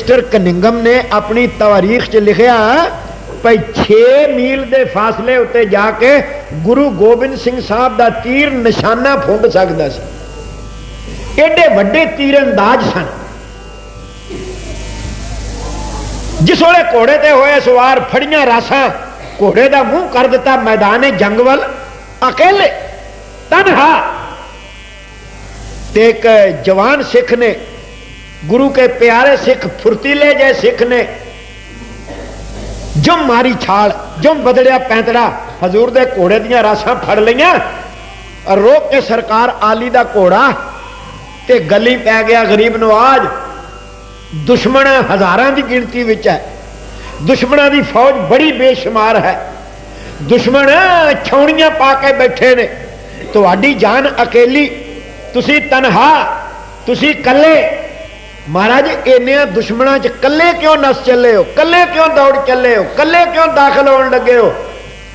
Mister Cunningham ਨੇ ਆਪਣੀ ਤਾਰੀਖ 'ਚ ਲਿਖਿਆ ਭਈ 6 ਮੀਲ ਦੇ ਫਾਸਲੇ ਉੱਤੇ ਜਾ ਕੇ ਗੁਰੂ ਗੋਬਿੰਦ ਸਿੰਘ ਸਾਹਿਬ ਦਾ ਤੀਰ ਨਿਸ਼ਾਨਾ ਫੁੰਡ ਸਕਦਾ ਸੀ। ਏਡੇ ਵੱਡੇ ਤੀਰੰਦਾਜ਼ ਸਨ। ਜਿਸ ਵੇਲੇ ਘੋੜੇ ਤੇ ਹੋਏ ਸਵਾਰ ਫੜੀਆਂ ਰਾਸਾਂ, ਘੋੜੇ ਦਾ ਮੂੰਹ ਕਰ ਦਿੱਤਾ ਮੈਦਾਨੇ ਜੰਗ ਵੱਲ ਅਕੇਲੇ, ਤਨਹਾ। ਤੇ ਇੱਕ ਜਵਾਨ ਸਿੱਖ ਨੇ ਗੁਰੂ ਕੇ ਪਿਆਰੇ ਸਿੱਖ ਫੁਰਤੀਲੇ ਜੇ ਸਿੱਖ ਨੇ, ਜਮ ਮਾਰੀ ਛਾਲ, ਜਮ ਬਦਲਿਆ ਪੈਂਤੜਾ, ਹਜ਼ੂਰ ਦੇ ਘੋੜੇ ਦੀਆਂ ਰਾਸਾਂ ਫੜ ਲਈਆਂ ਰੋਕ ਕੇ ਸਰਕਾਰ ਆਲੀ ਦਾ ਘੋੜਾ, ਤੇ ਗਲੀ ਪੈ ਗਿਆ ਗਰੀਬ ਨਵਾਜ ਦੁਸ਼ਮਣ ਹਜ਼ਾਰਾਂ ਦੀ ਗਿਣਤੀ ਵਿੱਚ ਹੈ। ਦੁਸ਼ਮਣਾਂ ਦੀ ਫੌਜ ਬੜੀ ਬੇਸ਼ੁਮਾਰ ਹੈ। ਦੁਸ਼ਮਣ ਛੌਣੀਆਂ ਪਾ ਕੇ ਬੈਠੇ ਨੇ। ਤੁਹਾਡੀ ਜਾਨ ਅਕੇਲੀ, ਤੁਸੀਂ ਤਨਹਾ, ਤੁਸੀਂ ਇਕੱਲੇ ਮਹਾਰਾਜ, ਇੰਨਿਆਂ ਦੁਸ਼ਮਣਾਂ 'ਚ ਕੱਲੇ ਕਿਉਂ ਨਸ ਚੱਲੇ ਹੋ? ਕੱਲੇ ਕਿਉਂ ਦੌੜ ਚੱਲੇ ਹੋ? ਕੱਲੇ ਕਿਉਂ ਦਾਖਲ ਹੋਣ ਲੱਗੇ ਹੋ?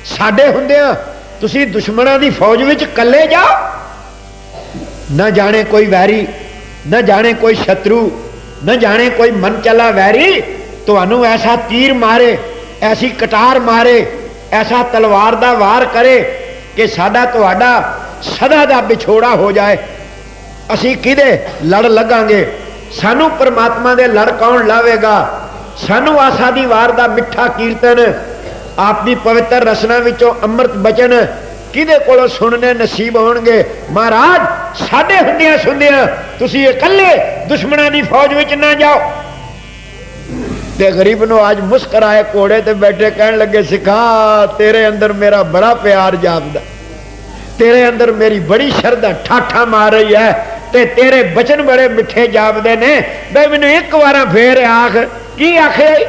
ਸਾਡੇ ਹੁੰਦਿਆਂ ਤੁਸੀਂ ਦੁਸ਼ਮਣਾਂ ਦੀ ਫੌਜ ਵਿੱਚ ਕੱਲੇ ਜਾਓ। ਨਾ ਜਾਣੇ ਕੋਈ ਵੈਰੀ, ਨਾ ਜਾਣੇ ਕੋਈ ਸ਼ਤਰੂ, ਨਾ ਜਾਣੇ ਕੋਈ ਮਨ ਚਲਾ ਵੈਰੀ। ਤੁਹਾਨੂੰ ਐਸਾ ਤੀਰ ਮਾਰੇ, ਐਸੀ ਕਟਾਰ ਮਾਰੇ, ਐਸਾ ਤਲਵਾਰ ਦਾ ਵਾਰ ਕਰੇ ਕਿ ਸਾਡਾ ਤੁਹਾਡਾ ਸਦਾ ਦਾ ਵਿਛੋੜਾ ਹੋ ਜਾਏ। ਅਸੀਂ ਕਿਹਦੇ ਲੜ ਲੱਗਾਂਗੇ? ਸਾਨੂੰ ਪਰਮਾਤਮਾ ਦੇ ਲੜ ਕੌਣ ਲਾਵੇਗਾ ਸਾਨੂੰ ਆਸਾ ਦੀ ਵਾਰ ਦਾ ਮਿੱਠਾ ਕੀਰਤਨ ਆਪ ਦੀ ਪਵਿੱਤਰ ਰਸਨਾ ਵਿੱਚੋਂ ਅੰਮ੍ਰਿਤ ਬਚਨ ਕਿਹਦੇ ਕੋਲੋਂ ਸੁਣਨੇ ਨਸੀਬ ਹੋਣਗੇ ਮਹਾਰਾਜ ਸਾਡੇ ਹੁੰਦਿਆਂ ਸੁਣਦਿਆਂ ਤੁਸੀਂ ਇਕੱਲੇ ਦੁਸ਼ਮਣਾਂ ਦੀ ਫੌਜ ਵਿੱਚ ਨਾ ਜਾਓ ਤੇ ਗਰੀਬ ਨੂੰ ਅੱਜ ਮੁਸਕਰਾਏ ਕੋੜੇ ਤੇ ਬੈਠੇ ਕਹਿਣ ਲੱਗੇ ਸਿਖਾ ਤੇਰੇ ਅੰਦਰ ਮੇਰਾ ਬੜਾ ਪਿਆਰ ਜਾਪਦਾ ਤੇਰੇ ਅੰਦਰ ਮੇਰੀ ਬੜੀ ਸ਼ਰਧਾ ਠਾਠਾ ਮਾਰ ਰਹੀ ਹੈ ਤੇ ਤੇਰੇ ਬਚਨ ਬੜੇ ਮਿੱਠੇ ਜਾਪਦੇ ਨੇ ਬਈ ਮੈਨੂੰ ਇੱਕ ਵਾਰਾਂ ਫੇਰ ਆਖ ਕੀ ਆਖਿਆ ਈ?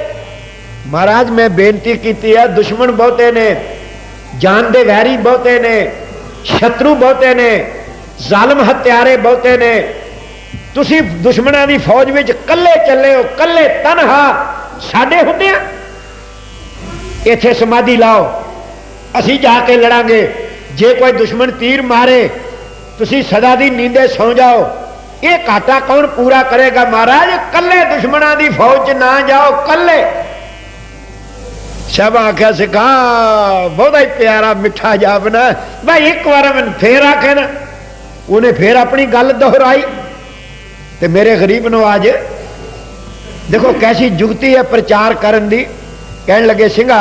ਮਹਾਰਾਜ ਮੈਂ ਬੇਨਤੀ ਕੀਤੀ ਹੈ ਦੁਸ਼ਮਣ ਬਹੁਤੇ ਨੇ ਜਾਨ ਦੇ ਵੈਰੀ ਬਹੁਤੇ ਨੇ ਸ਼ਤਰੂ ਬਹੁਤੇ ਨੇ ਜ਼ਾਲਮ ਹਤਿਆਰੇ ਬਹੁਤੇ ਨੇ ਤੁਸੀਂ ਦੁਸ਼ਮਣਾਂ ਦੀ ਫੌਜ ਵਿੱਚ ਕੱਲੇ ਚੱਲੇ ਹੋ ਕੱਲੇ ਤਨਹਾ ਸਾਡੇ ਹੁੰਦੇ ਆ ਇੱਥੇ ਸਮਾਧੀ ਲਾਓ ਅਸੀਂ ਜਾ ਕੇ ਲੜਾਂਗੇ ਜੇ ਕੋਈ ਦੁਸ਼ਮਣ ਤੀਰ ਮਾਰੇ ਤੁਸੀਂ ਸਦਾ ਦੀ ਨੀਂਦੇ ਸੌ ਜਾਓ। ਇਹ ਘਾਟਾ ਕੌਣ ਪੂਰਾ ਕਰੇਗਾ ਮਹਾਰਾਜ? ਕੱਲੇ ਦੁਸ਼ਮਣਾਂ ਦੀ ਫੌਜ 'ਚ ਨਾ ਜਾਓ ਕੱਲੇ ਸਭ ਆਖਿਆ, ਸਿਕਾ, ਬਹੁਤਾ ਹੀ ਪਿਆਰਾ ਮਿੱਠਾ ਜਾਪਨਾ। ਭਾਈ, ਇੱਕ ਵਾਰ ਮੈਨੂੰ ਫੇਰ ਆਖੇ ਨਾ। ਉਹਨੇ ਫੇਰ ਆਪਣੀ ਗੱਲ ਦੁਹਰਾਈ। ਤੇ ਮੇਰੇ ਗਰੀਬ ਨੂੰ ਅੱਜ, ਦੇਖੋ ਕੈਸੀ ਜੁਗਤੀ ਹੈ ਪ੍ਰਚਾਰ ਕਰਨ ਦੀ। ਕਹਿਣ ਲੱਗੇ ਸਿੰਘਾ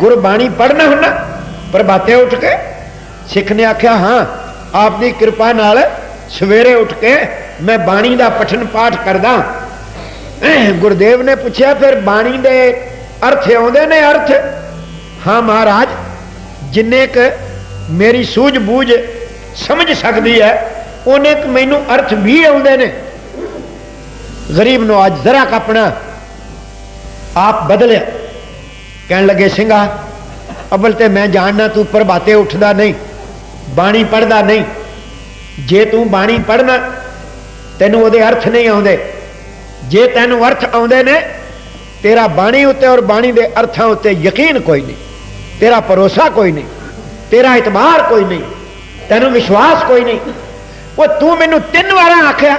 ਗੁਰਬਾਣੀ ਪੜਨਾ ਹੁੰਨਾ ਪ੍ਰਭਾਤੇ ਉੱਠ ਕੇ ਸਿੱਖ ਨੇ ਆਖਿਆ, ਹਾਂ ਆਪ ਦੀ ਕਿਰਪਾ ਨਾਲ ਸਵੇਰੇ ਉੱਠ ਕੇ ਮੈਂ ਬਾਣੀ ਦਾ ਪਠਨ ਪਾਠ ਕਰਦਾ। ਗੁਰਦੇਵ ਨੇ ਪੁੱਛਿਆ, ਫਿਰ ਬਾਣੀ ਦੇ ਅਰਥ ਆਉਂਦੇ ਨੇ ਅਰਥ? ਹਾਂ ਮਹਾਰਾਜ, ਜਿੰਨੇ ਕ ਮੇਰੀ ਸੂਝ-ਬੂਝ ਸਮਝ ਸਕਦੀ ਹੈ, ਉਹਨੇ ਕ ਮੈਨੂੰ ਅਰਥ ਵੀ ਆਉਂਦੇ ਨੇ। ਗਰੀਬ ਨੂੰ ਅੱਜ ਜ਼ਰਾ ਕ ਆਪ ਬਦਲਿਆ। ਕਹਿਣ ਲੱਗੇ, ਸਿੰਘਾ ਅਬਲ ਤੇ ਮੈਂ ਜਾਣਨਾ ਤੂੰ ਪ੍ਰਭਾਤੇ ਉੱਠਦਾ ਨਹੀਂ। ਬਾਣੀ ਪੜਦਾ ਨਹੀਂ। ਜੇ ਤੂੰ ਬਾਣੀ ਪੜਨਾ ਤੈਨੂੰ ਉਹਦੇ ਅਰਥ ਨਹੀਂ ਆਉਂਦੇ। ਜੇ ਤੈਨੂੰ ਅਰਥ ਆਉਂਦੇ ਨੇ, ਤੇਰਾ ਬਾਣੀ ਉੱਤੇ ਔਰ ਬਾਣੀ ਦੇ ਅਰਥਾਂ ਉੱਤੇ ਯਕੀਨ ਕੋਈ ਨਹੀਂ। ਤੇਰਾ ਭਰੋਸਾ ਕੋਈ ਨਹੀਂ। ਤੇਰਾ ਇਤਬਾਰ ਕੋਈ ਨਹੀਂ। ਤੈਨੂੰ ਵਿਸ਼ਵਾਸ ਕੋਈ ਨਹੀਂ। ਉਹ ਤੂੰ ਮੈਨੂੰ ਤਿੰਨ ਵਾਰਾਂ ਆਖਿਆ,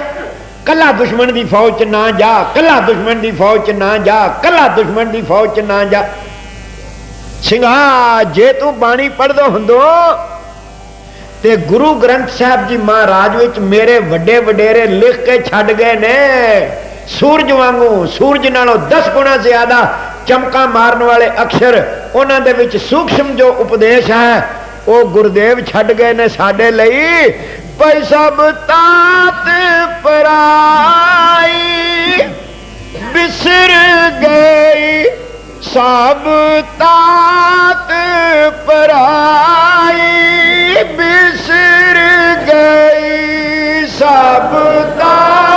ਕੱਲਾ ਦੁਸ਼ਮਣ ਦੀ ਫੌਜ 'ਚ ਨਾ ਜਾ, ਕੱਲਾ ਦੁਸ਼ਮਣ ਦੀ ਫੌਜ 'ਚ ਨਾ ਜਾ, ਕੱਲਾ ਦੁਸ਼ਮਣ ਦੀ ਫੌਜ 'ਚ ਨਾ ਜਾ। ਸਿੰਘਾ, ਜੇ ਤੂੰ ਬਾਣੀ ਪੜਦੋ ਹੁੰਦੋ ਤੇ ਗੁਰੂ ਗ੍ਰੰਥ ਸਾਹਿਬ ਜੀ ਮਹਾਰਾਜ ਵਿੱਚ ਮੇਰੇ ਵੱਡੇ ਵਡੇਰੇ ਲਿਖ ਕੇ ਛੱਡ ਗਏ ਨੇ ਸੂਰਜ ਵਾਂਗੂ ਸੂਰਜ ਨਾਲੋਂ 10 ਗੁਣਾ ਜ਼ਿਆਦਾ ਚਮਕਾ ਮਾਰਨ ਵਾਲੇ ਅਕਸ਼ਰ ਉਹਨਾਂ ਦੇ ਵਿੱਚ ਸੂਖਸ਼ਮ ਜੋ ਉਪਦੇਸ਼ ਹੈ ਉਹ ਗੁਰਦੇਵ ਛੱਡ ਗਏ ਨੇ ਸਾਡੇ ਲਈ ਪਈ ਸਭ ਤਾਤ ਪਰਾਈ ਬਿਸਰ ਗਈ सब तात पराई बिसर गई सब तात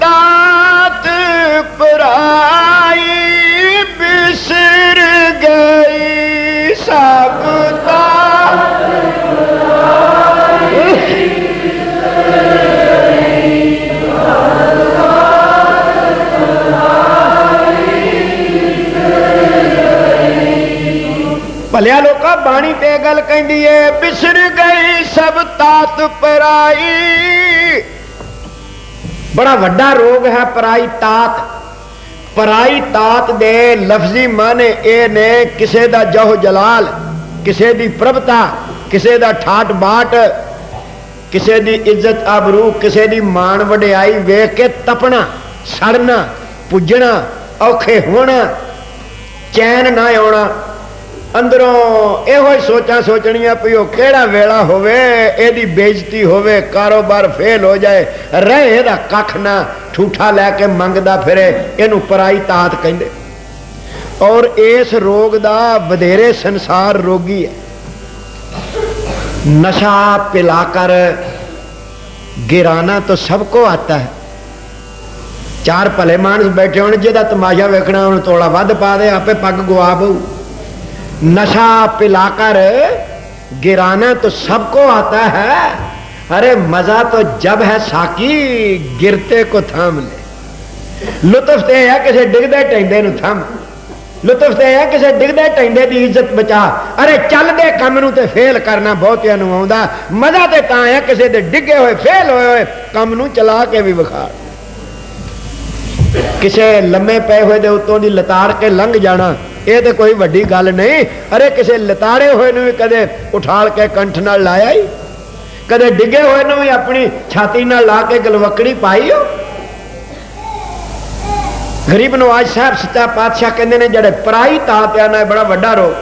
तात पराई बिसर गई। सब भलिया लोग बाणी पे गल कहती है, बिसर गई, सब तात पराई ਬੜਾ ਵੱਡਾ ਰੋਗ ਹੈ ਪਰਾਈ ਤਾਤ ਪਰਾਈ ਤਾਤ ਦੇ ਲਫ਼ਜ਼ੀ ਮਾਨੇ ਇਹ ਨੇ ਕਿਸੇ ਦਾ ਜਹ ਜਲਾਲ ਕਿਸੇ ਦੀ ਪ੍ਰਭਤਾ ਕਿਸੇ ਦਾ ਠਾਟ ਬਾਟ ਕਿਸੇ ਦੀ ਇੱਜ਼ਤ ਆਬਰੂ ਕਿਸੇ ਦੀ ਮਾਣ ਵਡਿਆਈ ਵੇਖ ਕੇ ਤਪਣਾ ਸੜਨਾ ਪੁੱਜਣਾ ਔਖੇ ਹੋਣਾ ਚੈਨ ਨਾ ਆਉਣਾ ਅੰਦਰੋਂ ਇਹੋ ਹੀ ਸੋਚਾਂ ਸੋਚਣੀਆਂ ਵੀ ਉਹ ਕਿਹੜਾ ਵੇਲਾ ਹੋਵੇ ਇਹਦੀ ਬੇਇੱਜ਼ਤੀ ਹੋਵੇ ਕਾਰੋਬਾਰ ਫੇਲ ਹੋ ਜਾਏ ਰਹਿ ਇਹਦਾ ਕੱਖ ਨਾ ਠੂਠਾ ਲੈ ਕੇ ਮੰਗਦਾ ਫਿਰੇ ਇਹਨੂੰ ਪਰਾਈ ਤਾਤ ਕਹਿੰਦੇ ਔਰ ਇਸ ਰੋਗ ਦਾ ਵਧੇਰੇ ਸੰਸਾਰ ਰੋਗੀ ਹੈ नशा पिलाकर गिराना तो सबको आता है ਚਾਰ ਭਲੇ ਮਾਨਸ ਬੈਠੇ ਹੋਣ ਜਿਹਦਾ ਤਮਾਸ਼ਾ ਵੇਖਣਾ ਉਹਨੂੰ ਤੋੜਾ ਵੱਧ ਪਾ ਦੇ ਆਪੇ ਪੱਗ ਗਵਾ ਬਹੂ नशा पिलाकर गिराना तो सबको आता है अरे मजा तो जब है साकी गिरते को थाम ले ਲੁਤਫ ਤੇ ਹੈ ਕਿਸੇ ਡਿੱਗਦੇ ਟੈਂਦੇ ਨੂੰ ਥੰਮ ਲੁਤਫ ਤੇ ਹੈ ਕਿਸੇ ਡਿੱਗਦੇ ਟੈਂਦੇ ਦੀ ਇੱਜ਼ਤ ਬਚਾ ਅਰੇ ਚੱਲਦੇ ਕੰਮ ਨੂੰ ਤੇ ਫੇਲ ਕਰਨਾ ਬਹੁਤਿਆਂ ਨੂੰ ਆਉਂਦਾ ਮਜ਼ਾ ਤੇ ਤਾਂ ਹੈ ਕਿਸੇ ਦੇ ਡਿੱਗੇ ਹੋਏ ਫੇਲ ਹੋਏ ਹੋਏ ਕੰਮ ਨੂੰ ਚਲਾ ਕੇ ਵੀ ਵਿਖਾ ਕਿਸੇ ਲੰਮੇ ਪਏ ਹੋਏ ਦੇ ਉੱਤੋਂ ਦੀ ਲਤਾੜ ਕੇ ਲੰਘ ਜਾਣਾ ਇਹ ਤੇ ਕੋਈ ਵੱਡੀ ਗੱਲ ਨਹੀਂ। ਅਰੇ ਕਿਸੇ ਲਤਾੜੇ ਹੋਏ ਨੂੰ ਵੀ ਕਦੇ ਉਠਾਲ ਕੇ ਕੰਠ ਨਾਲ ਲਾਇਆ ਹੀ ਕਦੇ ਡਿੱਗੇ ਹੋਏ ਨੂੰ ਵੀ ਆਪਣੀ ਛਾਤੀ ਨਾਲ ਲਾ ਕੇ ਗਲਵਕੜੀ ਪਾਈ ਹੋ ਗਰੀਬ ਨਵਾਜ ਸਾਹਿਬ ਸੱਚਾ ਪਾਤਸ਼ਾਹ ਕਹਿੰਦੇ ਨੇ, ਜਿਹੜੇ ਪਰਾਈ ਤਾਤਿਆਂ ਨਾਲ ਬੜਾ ਵੱਡਾ ਰੋਗ।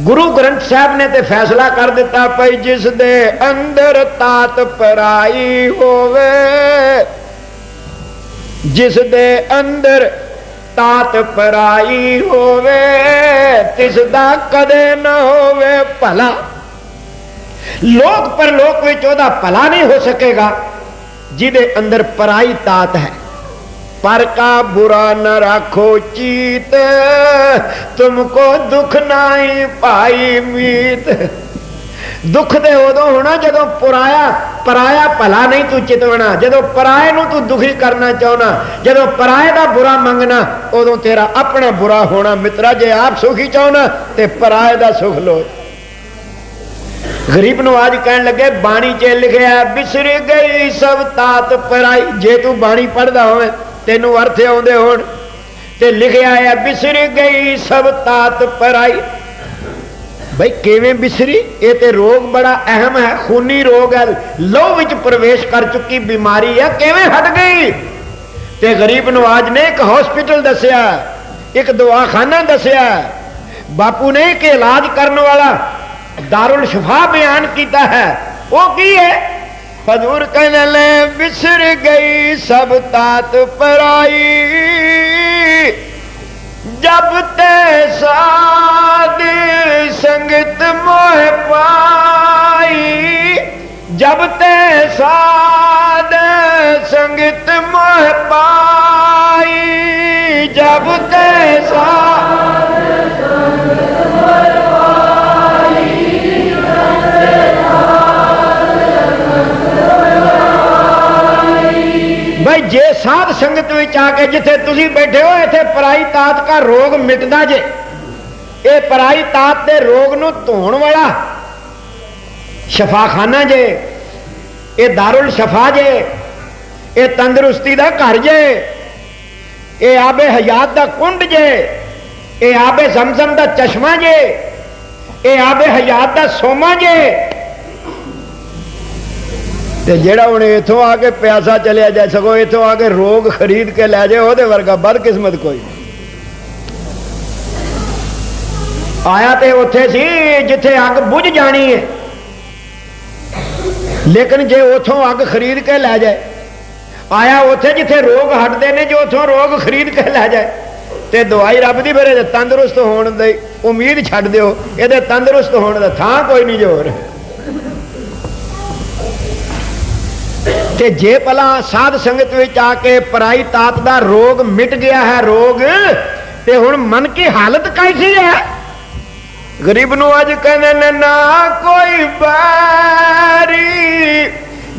ਗੁਰੂ ਗ੍ਰੰਥ ਸਾਹਿਬ ਨੇ ਤੇ ਫੈਸਲਾ ਕਰ ਦਿੱਤਾ ਭਈ ਜਿਸ ਦੇ ਅੰਦਰ ਤਾਤ ਪਰਾਈ ਹੋਵੇ, ਜਿਸ ਦੇ ਅੰਦਰ तात पराई होवे, तिसदा कदे न होवे, भला। लोक पर लोक विच ओदा भला नहीं हो सकेगा, जिदे अंदर पराई तात है। पर का बुरा न रखो चीत, तुमको दुख नाई पाई मीत। ਦੁੱਖ ਤੇ ਉਦੋਂ ਹੋਣਾ ਜਦੋਂ ਪਰਾਇਆ ਪਰਾਇਆ ਭਲਾ ਨਹੀਂ ਤੂੰ ਚਿਤਵਣਾ ਜਦੋਂ ਪਰਾਏ ਨੂੰ ਤੂੰ ਦੁਖੀ ਕਰਨਾ ਚਾਹਣਾ ਜਦੋਂ ਪਰਾਏ ਦਾ ਬੁਰਾ ਮੰਗਣਾ ਉਦੋਂ ਤੇਰਾ ਆਪਣਾ ਬੁਰਾ ਹੋਣਾ ਮਿੱਤਰਾ ਜੇ ਆਪ ਸੁਖੀ ਚਾਹਣਾ ਤੇ ਪਰਾਏ ਦਾ ਸੁਖ ਲੋ ਗਰੀਬ ਨੂੰ ਅੱਜ ਕਹਿਣ ਲੱਗੇ ਬਾਣੀ 'ਚ ਲਿਖਿਆ ਬਿਸਰ ਗਈ ਸਭ ਤਾਤ ਪਰਾਈ ਜੇ ਤੂੰ ਬਾਣੀ ਪੜਦਾ ਹੋਵੇਂ ਤੈਨੂੰ ਅਰਥ ਆਉਂਦੇ ਹੋਣ ਤੇ ਲਿਖਿਆ ਹੈ ਬਿਸਰ ਗਈ ਸਭ ਤਾਤ ਪਰਾਈ ਬਈ ਕਿਵੇਂ ਬਿਸਰੀ ਇਹ ਤੇ ਰੋਗ ਬੜਾ ਅਹਿਮ ਹੈ ਖੂਨੀ ਰੋਗ ਹੈ ਲਹੂ ਵਿੱਚ ਪ੍ਰਵੇਸ਼ ਕਰ ਚੁੱਕੀ ਬਿਮਾਰੀ ਹੈ ਕਿਵੇਂ ਹਟ ਗਈ ਤੇ ਗਰੀਬ ਨਵਾਜ ਨੇ ਇੱਕ ਹਸਪੀਟਲ ਦੱਸਿਆ ਇੱਕ ਦਵਾਖਾਨਾ ਦੱਸਿਆ ਬਾਪੂ ਨੇ ਇੱਕ ਇਲਾਜ ਕਰਨ ਵਾਲਾ ਦਾਰੁਲ ਸ਼ਿਫਾ ਬਿਆਨ ਕੀਤਾ ਹੈ ਉਹ ਕੀ ਹੈ ਹਜ਼ੂਰ ਕਹਿੰਦੇ ਲੈ ਵਿਸਰ ਗਈ ਸਭ ਤਾਤ ਪਰਾਈ जब ते साध संगत मोह पाई, जब ते साद संगत मोह पाई, जब ते सा ਭਾਈ ਜੇ ਸਾਧ ਸੰਗਤ ਵਿੱਚ ਆ ਕੇ ਜਿੱਥੇ ਤੁਸੀਂ ਬੈਠੇ ਹੋ ਇੱਥੇ ਪਰਾਈ ਤਾਤ ਦਾ ਰੋਗ ਮਿਟਦਾ ਜੇ ਇਹ ਪਰਾਈ ਤਾਤ ਦੇ ਰੋਗ ਨੂੰ ਧੋਣ ਵਾਲਾ ਸ਼ਫਾਖਾਨਾ ਜੇ ਇਹ ਦਾਰੁਲ ਸ਼ਫਾ ਜੇ ਇਹ ਤੰਦਰੁਸਤੀ ਦਾ ਘਰ ਜੇ ਇਹ ਆਬੇ ਹਯਾਤ ਦਾ ਕੁੰਡ ਜੇ ਇਹ ਆਬੇ ਜ਼ਮਜ਼ਮ ਦਾ ਚਸ਼ਮਾ ਜੇ ਇਹ ਆਬੇ ਹਯਾਤ ਦਾ ਸੋਮਾ ਜੇ ਤੇ ਜਿਹੜਾ ਹੁਣ ਇੱਥੋਂ ਆ ਕੇ ਪਿਆਸਾ ਚਲਿਆ ਜਾ ਸਕੋ ਇੱਥੋਂ ਆ ਕੇ ਰੋਗ ਖਰੀਦ ਕੇ ਲੈ ਜਾਏ, ਉਹਦੇ ਵਰਗਾ ਬਦਕਿਸਮਤ ਕੋਈ ਆਇਆ ਤੇ ਉੱਥੇ ਸੀ ਜਿੱਥੇ ਅੱਗ ਬੁਝ ਜਾਣੀ ਹੈ ਲੇਕਿਨ ਜੇ ਉਥੋਂ ਅੱਗ ਖਰੀਦ ਕੇ ਲੈ ਜਾਏ, ਆਇਆ ਉੱਥੇ ਜਿੱਥੇ ਰੋਗ ਹਟਦੇ ਨੇ, ਜੇ ਉਥੋਂ ਰੋਗ ਖਰੀਦ ਕੇ ਲੈ ਜਾਏ, ਤੇ ਦਵਾਈ ਰੱਬ ਦੀ ਮੇਰੇ ਤੰਦਰੁਸਤ ਹੋਣ ਦੀ ਉਮੀਦ ਛੱਡ ਦਿਓ, ਇਹਦੇ ਤੰਦਰੁਸਤ ਹੋਣ ਦਾ ਥਾਂ ਕੋਈ ਨਹੀਂ ਜੋਰ ਤੇ ਜੇ ਭਲਾ ਸਾਧ ਸੰਗਤ ਵਿੱਚ ਆ ਕੇ ਪਰਾਈ ਤਾਤ ਦਾ ਰੋਗ ਮਿਟ ਗਿਆ ਹੈ ਰੋਗ ਤੇ ਹੁਣ ਮਨ ਕੀ ਹਾਲਤ ਕੈਸੀ ਹੈ ਗਰੀਬ ਨੂੰ ਅੱਜ ਕਹਿੰਦੇ ਨੇ ਨਾ ਕੋਈ ਬਾਰੀ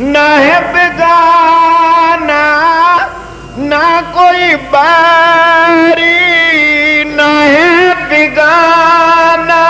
ਨਾ ਹੈ ਬੇਗਾਨਾ ਨਾ ਕੋਈ ਬਾਰੀ ਨਾ ਹੈ ਬੇਗਾਨਾ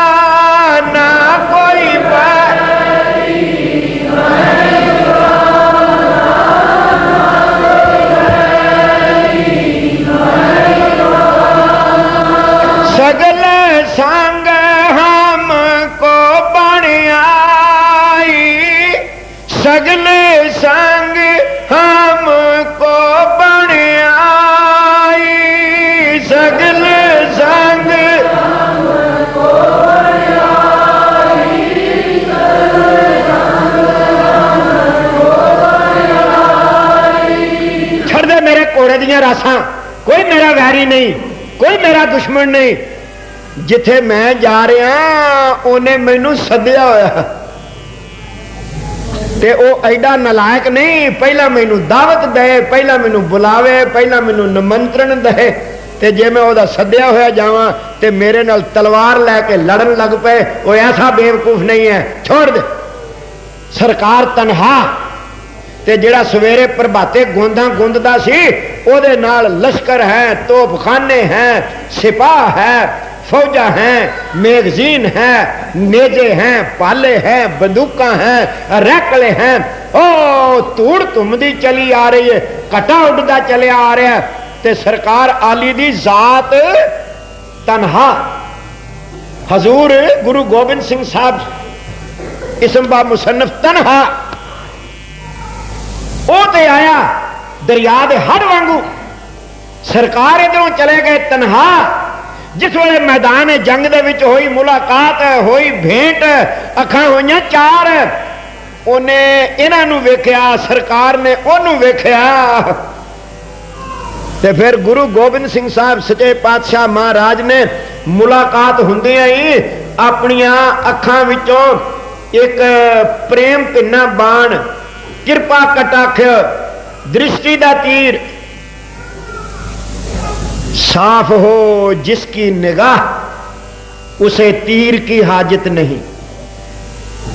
सगले संग हमको बनियाई सगले संग दे मेरे कोड़े दिया रासा। कोई मेरा वैरी नहीं, कोई मेरा दुश्मन नहीं। जिथे मैं जा रहा, उन्हें मैनू सदया होया। ਤੇ ਉਹ ਐਡਾ ਨਲਾਇਕ ਨਹੀਂ ਪਹਿਲਾਂ ਮੈਨੂੰ ਦਾਵਤ ਦੇ ਪਹਿਲਾਂ ਮੈਨੂੰ ਬੁਲਾਵੇ ਪਹਿਲਾਂ ਮੈਨੂੰ ਨਿਮੰਤਰਣ ਦੇ ਤੇ ਜੇ ਮੈਂ ਉਹਦਾ ਸੱਦਿਆ ਹੋਇਆ ਜਾਵਾਂ ਤੇ ਮੇਰੇ ਨਾਲ ਤਲਵਾਰ ਲੈ ਕੇ ਲੜਨ ਲੱਗ ਪਏ ਉਹ ਐਸਾ ਬੇਵਕੂਫ ਨਹੀਂ ਹੈ ਛੋੜ ਦੇ ਸਰਕਾਰ ਤਨਹਾ ਤੇ ਜਿਹੜਾ ਸਵੇਰੇ ਪ੍ਰਭਾਤੇ ਗੋਂਦਾਂ ਗੁੰਦਦਾ ਸੀ ਉਹਦੇ ਨਾਲ ਲਸ਼ਕਰ ਹੈ ਤੋਪਖਾਨੇ ਹੈ ਸਿਪਾਹ ਹੈ ਫੌਜਾਂ ਹੈ ਮੈਗਜ਼ੀਨ ਹੈ ਨੇਜੇ ਹੈ ਪਾਲੇ ਹੈ ਬੰਦੂਕਾਂ ਹੈ ਰੈਕਲੇ ਹੈ ਓ ਧੂੜ ਧੁੰਮਦੀ ਚਲੀ ਆ ਰਹੀ ਹੈ ਕਟਾ ਉੱਡਦਾ ਚਲਿਆ ਆ ਰਿਹਾ ਹੈ ਤੇ ਸਰਕਾਰ ਆਲੀ ਦੀ ਜ਼ਾਤ ਤਨਹਾ ਹਜ਼ੂਰ ਗੁਰੂ ਗੋਬਿੰਦ ਸਿੰਘ ਸਾਹਿਬ ਇਸਮ ਬਾ ਮੁਸੰਨਫ ਤਨਹਾ ਉਹ ਤੇ ਆਇਆ ਦਰਿਆ ਦੇ ਹੜ ਵਾਂਗੂ ਸਰਕਾਰ ਇਧਰੋਂ ਚਲੇ ਗਏ ਤਨਹਾ ਜਿਸ ਵੇਲੇ ਮੈਦਾਨ ਜੰਗ ਦੇ ਵਿੱਚ ਹੋਈ, ਮੁਲਾਕਾਤ, ਹੋਈ, ਭੇਂਟ, ਅੱਖਾਂ ਹੋਈਆਂ ਚਾਰ। ਉਹਨੇ ਇਹਨਾਂ ਨੂੰ ਵੇਖਿਆ, ਸਰਕਾਰ ਨੇ ਉਹਨੂੰ ਵੇਖਿਆ। ਤੇ ਫਿਰ ਗੁਰੂ ਗੋਬਿੰਦ ਸਿੰਘ ਸਾਹਿਬ ਸੱਚੇ ਪਾਤਸ਼ਾਹ ਮਹਾਰਾਜ ਨੇ ਮੁਲਾਕਾਤ ਹੁੰਦਿਆਂ ਹੀ ਆਪਣੀਆਂ ਅੱਖਾਂ ਵਿੱਚੋਂ ਇੱਕ ਪ੍ਰੇਮ ਭਿੰਨਾ ਬਾਣ, ਕਿਰਪਾ ਕਟਾਖ, ਦ੍ਰਿਸ਼ਟੀ ਦਾ ਤੀਰ साफ़ हो जिसकी निगाह, उसे तीर की हाजत नहीं।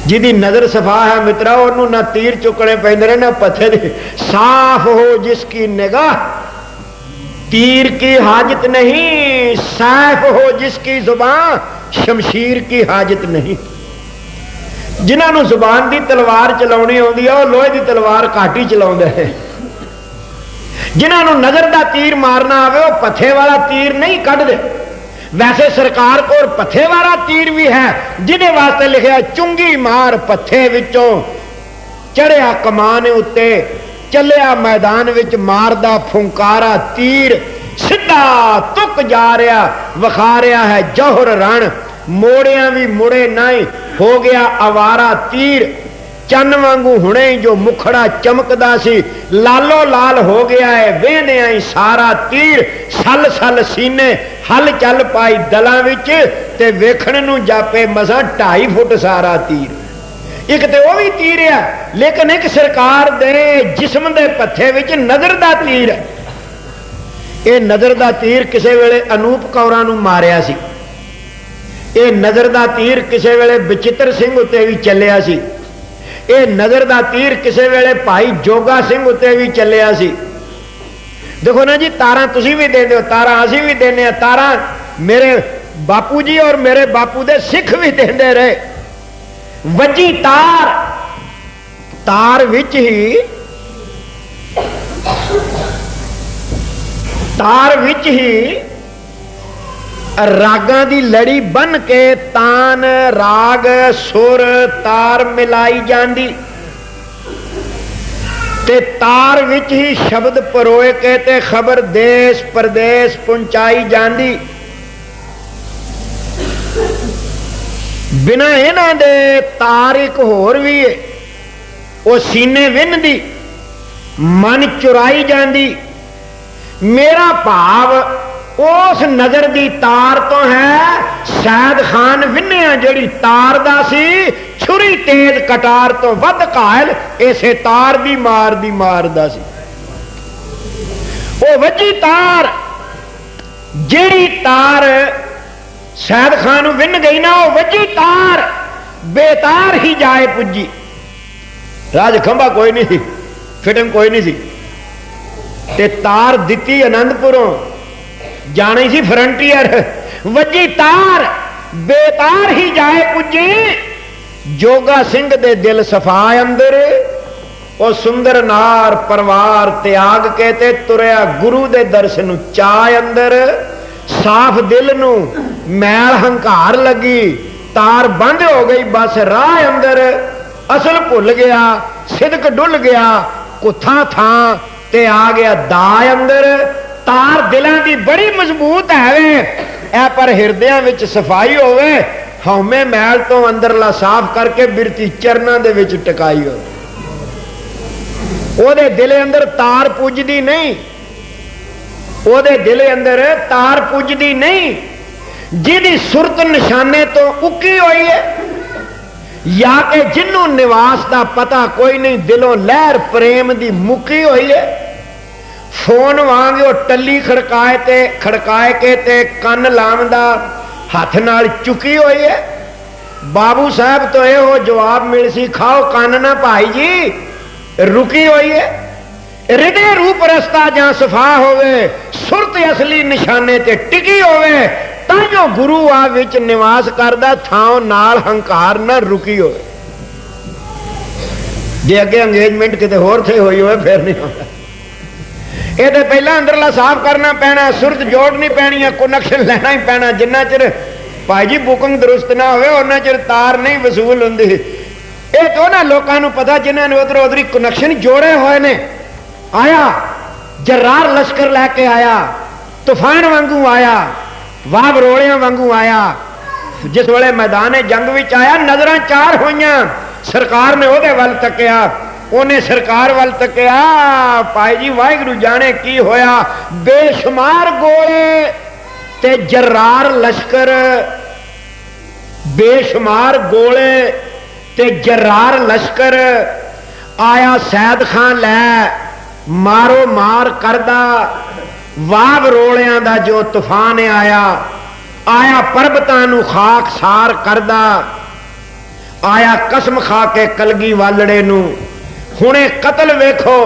जिदी नज़र सफ़ा है मित्रा ओनू ना तीर चुकने पे ना पत्थर साफ़ हो जिसकी निगाह, तीर की हाजत नहीं। साफ़ हो जिसकी ज़ुबान, शमशीर की हाजत नहीं। जिन्हों ज़ुबान की तलवार चलानी आ तलवार घाटी चला है। ਜਿਨ੍ਹਾਂ ਨੂੰ ਨਜ਼ਰ ਦਾ ਤੀਰ ਮਾਰਨਾ ਆਵੇ, ਉਹ ਪੱਥੇ ਵਾਲਾ ਤੀਰ ਨਹੀਂ ਕੱਢਦੇ। ਵੈਸੇ ਸਰਕਾਰ ਕੋਲ ਪੱਥੇ ਵਾਲਾ ਤੀਰ ਵੀ ਹੈ, ਜਿਹਦੇ ਵਾਸਤੇ ਲਿਖਿਆ, ਚੁੰਗੀ ਮਾਰ ਪੱਥੇ ਵਿੱਚੋਂ ਚੜਿਆ ਕਮਾਨ ਉੱਤੇ, ਚੱਲਿਆ ਮੈਦਾਨ ਵਿੱਚ ਮਾਰਦਾ ਫੁੰਕਾਰਾ ਤੀਰ, ਸਿੱਧਾ ਤੁੱਕ ਜਾ ਰਿਹਾ, ਵਿਖਾ ਰਿਹਾ ਹੈ ਜੋਹਰ ਰਣ। ਮੋੜਿਆਂ ਵੀ ਮੁੜੇ ਨਹੀਂ, ਹੋ ਗਿਆ ਆਵਾਰਾ ਤੀਰ। ਚੰਨ ਵਾਂਗੂ ਹੁਣੇ ਜੋ ਮੁਖੜਾ ਚਮਕਦਾ ਸੀ, ਲਾਲੋ ਲਾਲ ਹੋ ਗਿਆ ਹੈ ਵੇਹਨਿਆਂ ਹੀ ਸਾਰਾ ਤੀਰ ਸਲ ਸਲ ਸੀਨੇ, ਹਲ ਚੱਲ ਪਾਈ ਦਲਾਂ ਵਿੱਚ ਤੇ ਵੇਖਣ ਨੂੰ ਜਾਪੇ ਮਸਾਂ 2.5 ਫੁੱਟ ਸਾਰਾ ਤੀਰ। ਇੱਕ ਤੇ ਉਹ ਵੀ ਤੀਰ ਆ, ਲੇਕਿਨ ਇੱਕ ਸਰਕਾਰ ਦੇ ਜਿਸਮ ਦੇ ਪੱਥੇ ਵਿੱਚ ਨਜ਼ਰ ਦਾ ਤੀਰ। ਇਹ ਨਜ਼ਰ ਦਾ ਤੀਰ ਕਿਸੇ ਵੇਲੇ ਅਨੂਪ ਕੌਰਾਂ ਨੂੰ ਮਾਰਿਆ ਸੀ। ਇਹ ਨਜ਼ਰ ਦਾ ਤੀਰ ਕਿਸੇ ਵੇਲੇ ਬਚਿੱਤਰ ਸਿੰਘ ਉੱਤੇ ਵੀ ਚੱਲਿਆ ਸੀ। ਇਹ ਨਜ਼ਰ ਦਾ ਤੀਰ ਕਿਸੇ ਵੇਲੇ ਭਾਈ ਜੋਗਾ ਸਿੰਘ ਉੱਤੇ ਵੀ ਚੱਲਿਆ ਸੀ ਦੇਖੋ ਨਾ ਜੀ ਤਾਰਾਂ ਤੁਸੀਂ ਵੀ ਦਿੰਦੇ ਹੋ ਤਾਰਾਂ ਅਸੀਂ ਵੀ ਦਿੰਦੇ ਆ ਤਾਰਾਂ ਮੇਰੇ ਬਾਪੂ ਜੀ ਔਰ ਮੇਰੇ ਬਾਪੂ ਦੇ ਸਿੱਖ ਵੀ ਦਿੰਦੇ ਰਹੇ ਵੱਜੀ ਤਾਰ ਤਾਰ ਵਿੱਚ ਹੀ ਤਾਰ ਵਿੱਚ ਹੀ ਰਾਗਾਂ ਦੀ ਲੜੀ ਬਨ ਕੇ ਤਾਨ, ਰਾਗ, ਸੁਰ, ਤਾਰ ਮਿਲਾਈ ਜਾਂਦੀ। ਤੇ ਤਾਰ ਵਿੱਚ ਹੀ ਸ਼ਬਦ ਪਰੋਏ ਕੇ ਤੇ ਖਬਰ ਦੇਸ਼ ਪ੍ਰਦੇਸ਼ ਪਹੁੰਚਾਈ ਜਾਂਦੀ। ਬਿਨਾ ਇਹਨਾਂ ਦੇ ਤਾਰ ਇੱਕ ਹੋਰ ਵੀ ਏ। ਉਹ ਸੀਨੇ ਵਿੰਨਦੀ, ਮਨ ਚੁਰਾਈ ਜਾਂਦੀ। ਮੇਰਾ ਭਾਵ ਉਸ ਨਜ਼ਰ ਦੀ ਤਾਰ ਤੋਂ ਹੈ ਸੈਦ ਖਾਨ ਵਿੰਨਿਆ ਜਿਹੜੀ ਤਾਰ ਦਾ ਸੀ ਛੁਰੀ ਤੇਜ਼ ਕਟਾਰ ਤੋਂ ਵੱਧ ਘਾਇਲ ਇਸੇ ਤਾਰ ਦੀ ਮਾਰ ਦੀ ਮਾਰਦਾ ਸੀ ਉਹ ਵੱਜੀ ਤਾਰ ਜਿਹੜੀ ਤਾਰ ਸੈਦ ਖਾਨ ਨੂੰ ਵਿੰਨ ਗਈ ਨਾ ਉਹ ਵੱਜੀ ਤਾਰ ਬੇਤਾਰ ਹੀ ਜਾਏ ਪੁੱਜੀ ਰਾਜ ਖੰਭਾ ਕੋਈ ਨਹੀਂ ਸੀ ਫਿਟਿੰਗ ਕੋਈ ਨਹੀਂ ਸੀ ਤੇ ਤਾਰ ਦਿੱਤੀ ਆਨੰਦਪੁਰੋਂ ਜਾਣੀ ਸੀ ਫਰੰਟੀਅਰ। ਵੱਜੀ ਤਾਰ, ਬੇਤਾਰ ਹੀ ਜਾਏ ਪੁੱਜੀ। ਜੋਗਾ ਸਿੰਘ ਦੇ ਦਿਲ ਸਫਾ ਅੰਦਰ। ਉਹ ਸੁੰਦਰ ਨਾਰ ਪਰਵਾਰ ਤਿਆਗ ਕੇ ਤੇ ਤੁਰਿਆ ਗੁਰੂ ਦੇ ਦਰਸ਼ਨ ਨੂੰ ਚਾਹ ਅੰਦਰ। ਸਾਫ਼ ਦਿਲ ਨੂੰ ਮੈਲ ਹੰਕਾਰ ਲੱਗੀ। ਤਾਰ ਬੰਦ ਹੋ ਗਈ, ਬਸ ਰਾਹ ਅੰਦਰ। ਅਸਲ ਭੁੱਲ ਗਿਆ, ਸਿਦਕ ਡੁੱਲ ਗਿਆ, ਕੁੱਥਾਂ ਥਾਂ ਤੇ ਆ ਗਿਆ ਦਾ ਅੰਦਰ। ਤਾਰ ਦਿਲਾਂ ਦੀ ਬੜੀ ਮਜ਼ਬੂਤ ਹੈ ਵੇ ਐ ਪਰ ਹਿਰਦਿਆਂ ਵਿੱਚ ਸਫਾਈ ਹੋਵੇ ਹਉਮੈ ਮੈਲ ਤੋਂ ਅੰਦਰਲਾ ਸਾਫ਼ ਕਰਕੇ ਬਿਰਤੀ ਚਰਨਾਂ ਦੇ ਵਿੱਚ ਟਿਕਾਈ ਹੋਵੇ ਉਹਦੇ ਦਿਲ ਅੰਦਰ ਤਾਰ ਪੁੱਜਦੀ ਨਹੀਂ ਉਹਦੇ ਦਿਲ ਅੰਦਰ ਤਾਰ ਪੁੱਜਦੀ ਨਹੀਂ ਜਿਹਦੀ ਸੁਰਤ ਨਿਸ਼ਾਨੇ ਤੋਂ ਉੱਕੀ ਹੋਈ ਹੈ ਜਾਂ ਕਿ ਜਿੰਨੂੰ ਨਿਵਾਸ ਦਾ ਪਤਾ ਕੋਈ ਨਹੀਂ ਦਿਲੋਂ ਲਹਿਰ ਪ੍ਰੇਮ ਦੀ ਮੁੱਕੀ ਹੋਈ ਹੈ ਫੋਨ ਵਾਂਗ ਉਹ ਟੱਲੀ ਖੜਕਾਏ ਤੇ, ਖੜਕਾਏ ਕੇ ਤੇ ਕੰਨ ਲਾਉਂਦਾ ਹੱਥ ਨਾਲ ਚੁੱਕੀ ਹੋਈ ਹੈ ਬਾਬੂ ਸਾਹਿਬ ਤੋਂ ਇਹੋ ਜਵਾਬ ਮਿਲ ਸੀ, ਖਾਓ ਕੰਨ ਨਾ ਭਾਈ ਜੀ, ਰੁਕੀ ਹੋਈ ਹੈ ਹਿਰਦੇ ਰੂਪ ਰਸਤਾ ਜਾਂ ਸਫਾ ਹੋਵੇ, ਸੁਰਤ ਅਸਲੀ ਨਿਸ਼ਾਨੇ ਤੇ ਟਿਕੀ ਹੋਵੇ, ਤਾਂ ਜੋ ਗੁਰੂ ਆ ਵਿੱਚ ਨਿਵਾਸ ਕਰਦਾ, ਥਾਂ ਨਾਲ ਹੰਕਾਰ ਨਾ ਰੁਕੀ ਹੋਵੇ। ਜੇ ਅੱਗੇ ਅੰਗੇਜਮੈਂਟ ਕਿਤੇ ਹੋਰ ਥੇ ਹੋਈ ਹੋਵੇ, ਫਿਰ ਨਹੀਂ ਹੁੰਦਾ ਇਹ ਤੇ ਪਹਿਲਾਂ ਅੰਦਰਲਾ ਸਾਫ਼ ਕਰਨਾ ਪੈਣਾ, ਸੁਰਤ ਜੋੜਨੀ ਪੈਣੀ ਹੈ ਕਨੈਕਸ਼ਨ ਲੈਣਾ ਹੀ ਪੈਣਾ, ਜਿੰਨਾ ਚਿਰ ਭਾਈ ਜੀ ਬੁਕਿੰਗ ਦਰੁਸਤ ਨਾ ਹੋਵੇ ਉਹਨਾਂ ਚਿਰ ਤਾਰ ਨਹੀਂ ਵਸੂਲ ਹੁੰਦੀ। ਇਹ ਤੋਂ ਲੋਕਾਂ ਨੂੰ ਪਤਾ, ਜਿਨ੍ਹਾਂ ਨੇ ਉਧਰ ਉਧਰੀ ਕਨੈਕਸ਼ਨ ਜੋੜੇ ਹੋਏ ਨੇ। ਆਇਆ, ਜਰਾਰ ਲਸ਼ਕਰ ਲੈ ਕੇ ਆਇਆ, ਤੂਫਾਨ ਵਾਂਗੂ ਆਇਆ ਵਾਹ ਬਰੋਲਿਆਂ ਵਾਂਗੂ ਆਇਆ। ਜਿਸ ਵੇਲੇ ਮੈਦਾਨੇ ਜੰਗ ਵਿੱਚ ਆਇਆ, ਨਜ਼ਰਾਂ ਚਾਰ ਹੋਈਆਂ। ਸਰਕਾਰ ਨੇ ਉਹਦੇ ਵੱਲ ਤੱਕਿਆ। ਉਹਨੇ ਸਰਕਾਰ ਵੱਲ ਤੱਕਿਆ ਭਾਈ ਜੀ ਵਾਹਿਗੁਰੂ ਜਾਣੇ ਕੀ ਹੋਇਆ ਬੇਸ਼ੁਮਾਰ ਗੋਲੇ ਤੇ ਜਰਾਰ ਲਸ਼ਕਰ ਬੇਸ਼ੁਮਾਰ ਗੋਲੇ ਤੇ ਜਰਾਰ ਲਸ਼ਕਰ ਆਇਆ ਸੈਦ ਖਾਨ ਲੈ ਮਾਰੋ ਮਾਰ ਕਰਦਾ ਵਾਵ ਰੋਲਿਆਂ ਦਾ ਜੋ ਤੂਫਾਨ ਆਇਆ ਆਇਆ ਪਰਬਤਾਂ ਨੂੰ ਖਾਕ ਸਾਰ ਕਰਦਾ ਆਇਆ ਕਸਮ ਖਾ ਕੇ ਕਲਗੀ ਵਾਲੜੇ ਨੂੰ ਹੁਣੇ ਕਤਲ ਵੇਖੋ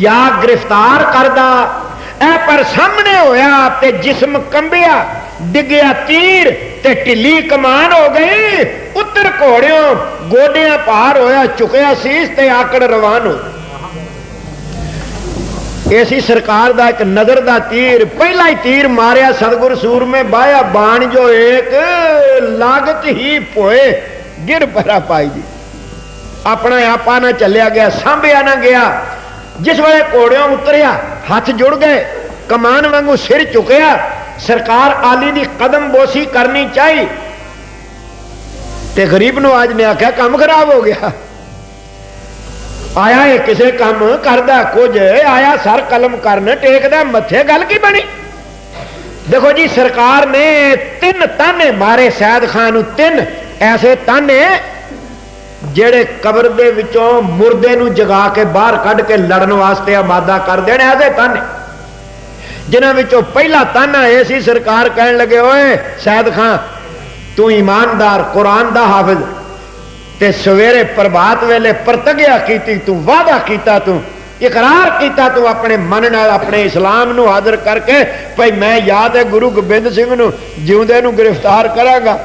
ਜਾਂ ਗ੍ਰਿਫਤਾਰ ਕਰਦਾ ਐ ਪਰ ਸਾਹਮਣੇ ਹੋਇਆ ਤੇ ਜਿਸਮ ਕੰਬਿਆ ਡਿੱਗਿਆ ਤੀਰ ਤੇ ਢਿੱਲੀ ਕਮਾਨ ਹੋ ਗਈ ਉੱਤਰ ਘੋੜਿਓ ਗੋਡਿਆਂ ਪਾਰ ਹੋਇਆ ਚੁੱਕਿਆ ਸੀਸ ਤੇ ਆਕੜ ਰਵਾਨ ਹੋ ਇਹ ਸੀ ਸਰਕਾਰ ਦਾ ਇੱਕ ਨਜ਼ਰ ਦਾ ਤੀਰ ਪਹਿਲਾ ਹੀ ਤੀਰ ਮਾਰਿਆ ਸਤਗੁਰ ਸੂਰਮੇ ਬਾਇਆ ਬਾਣ ਜੋ ਏਕ ਲਾਗਤ ਹੀ ਪੋਏ ਗਿਰ ਪਰਾ ਪਾਈ ਜੀ ਆਪਣਾ ਆਪਾ ਨਾ ਚੱਲਿਆ ਗਿਆ ਸਾਂਭਿਆ ਨਾ ਗਿਆ ਜਿਸ ਵੇਲੇ ਘੋੜਿਆਂ ਉਤਰਿਆ ਹੱਥ ਜੁੜ ਗਏ ਕਮਾਨ ਵਾਂਗੂ ਸਿਰ ਝੁਕਿਆ ਸਰਕਾਰ ਆਲੀ ਦੀ ਕਦਮ ਬੋਸੀ ਕਰਨੀ ਚਾਹੀ ਤੇ ਗਰੀਬ ਨੂੰ ਅੱਜ ਨੇ ਆਖਿਆ ਕੰਮ ਖਰਾਬ ਹੋ ਗਿਆ ਆਇਆ ਇਹ ਕਿਸੇ ਕੰਮ ਕਰਦਾ ਕੁਝ ਆਇਆ ਸਰ ਕਲਮ ਕਰਨ ਟੇਕਦਾ ਮੱਥੇ ਗੱਲ ਕੀ ਬਣੀ ਦੇਖੋ ਜੀ ਸਰਕਾਰ ਨੇ ਤਿੰਨ ਤਾਨੇ ਮਾਰੇ ਸੈਦ ਖਾਨ ਨੂੰ ਤਿੰਨ ਐਸੇ ਤਾਨੇ ਜਿਹੜੇ ਕਬਰ ਦੇ ਵਿੱਚੋਂ ਮੁਰਦੇ ਨੂੰ ਜਗਾ ਕੇ ਬਾਹਰ ਕੱਢ ਕੇ ਲੜਨ ਵਾਸਤੇ ਆਬਾਦਾ ਕਰ ਦੇਣ ਐਸੇ ਤਾਨੇ ਜਿਨ੍ਹਾਂ ਵਿੱਚੋਂ ਪਹਿਲਾ ਤਾਨਾ ਇਹ ਸੀ, ਸਰਕਾਰ ਕਹਿਣ ਲੱਗੇ, ਓਏ ਸੈਦ ਖਾਨ ਤੂੰ ਇਮਾਨਦਾਰ, ਕੁਰਾਨ ਦਾ ਹਾਫਿਜ਼, ਤੇ ਸਵੇਰੇ ਪ੍ਰਭਾਤ ਵੇਲੇ ਪ੍ਰਤਗਿਆ ਕੀਤੀ, ਤੂੰ ਵਾਅਦਾ ਕੀਤਾ, ਤੂੰ ਇਕਰਾਰ ਕੀਤਾ, ਤੂੰ ਆਪਣੇ ਮਨ ਨਾਲ ਆਪਣੇ ਇਸਲਾਮ ਨੂੰ ਹਾਜ਼ਰ ਕਰਕੇ ਭਈ ਮੈਂ ਯਾਦ ਹੈ ਗੁਰੂ ਗੋਬਿੰਦ ਸਿੰਘ ਨੂੰ, ਜਿਉਂਦੇ ਨੂੰ ਗ੍ਰਿਫਤਾਰ ਕਰਾਂਗਾ।